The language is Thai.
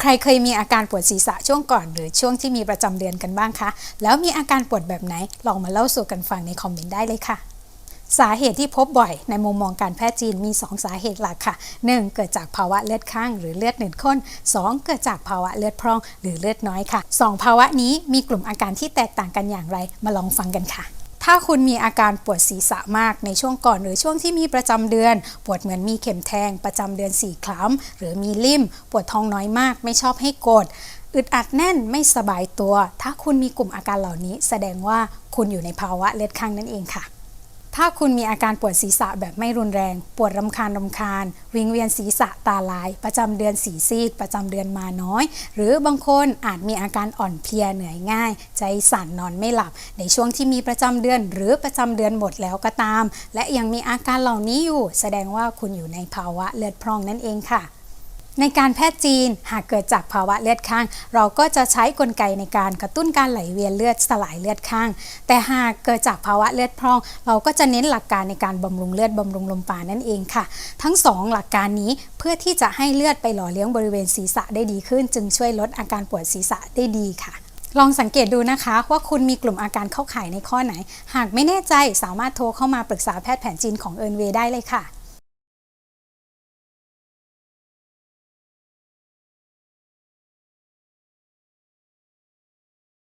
ใครเคยมีอาการปวดศีรษะช่วงก่อน หรือช่วงที่มีประจำเดือนกันบ้างคะ แล้วมีอาการปวดแบบไหน ลองมาเล่าสู่กันฟังในคอมเมนต์ได้เลยค่ะ สาเหตุที่พบบ่อยในมุมมองการแพทย์จีนมี 2 สาเหตุหลักค่ะ 1. เกิดจากภาวะเลือดข้างหรือเลือดหนืดข้น 2. เกิดจากภาวะเลือดพร่องหรือเลือดน้อยค่ะ 2 ภาวะนี้มีกลุ่มอาการที่แตกต่างกันอย่างไร มาลองฟังกันค่ะ ถ้าคุณมีอาการปวดศีรษะมากในช่วงก่อนหรือช่วงที่มีประจำเดือน ปวดเหมือนมีเข็มแทงประจำเดือนสี่คล้ำหรือมีลิ่ม ปวดท้องน้อยมาก ไม่ชอบให้กดอึดอัดแน่นไม่สบายตัว ถ้าคุณมีกลุ่มอาการเหล่านี้ แสดงว่าคุณอยู่ในภาวะเลือดข้างนั่นเองค่ะ ถ้าคุณมีอาการปวดศีรษะแบบไม่รุนแรง ปวดรำคาญรำคาญ วิงเวียนศีรษะตาลาย ประจำเดือนสีซีด ประจำเดือนมาน้อย หรือบางคนอาจมีอาการอ่อนเพลียเหนื่อยง่าย ใจสั่นนอนไม่หลับ ในช่วงที่มีประจำเดือน หรือประจำเดือนหมดแล้วก็ตาม และยังมีอาการเหล่านี้อยู่ แสดงว่าคุณอยู่ในภาวะเลือดพร่องนั่นเองค่ะ ในการแพทย์จีนหากเกิดจากภาวะเลือดข้าง เราก็จะใช้กลไกในการกระตุ้นการไหลเวียนเลือดสลายเลือดข้าง แต่หากเกิดจากภาวะเลือดพร่อง เราก็จะเน้นหลักการในการบำรุงเลือดบำรุงลมปานั่นเองค่ะ ทั้งสองหลักการนี้เพื่อที่จะให้เลือดไปหล่อเลี้ยงบริเวณศีรษะได้ดีขึ้น จึงช่วยลดอาการปวดศีรษะได้ดีค่ะลองสังเกตดูนะคะว่าคุณมีกลุ่มอาการเข้าข่ายในข้อไหน หากไม่แน่ใจสามารถโทรเข้ามาปรึกษาแพทย์แผนจีนของเอิร์นเวย์ได้เลยค่ะ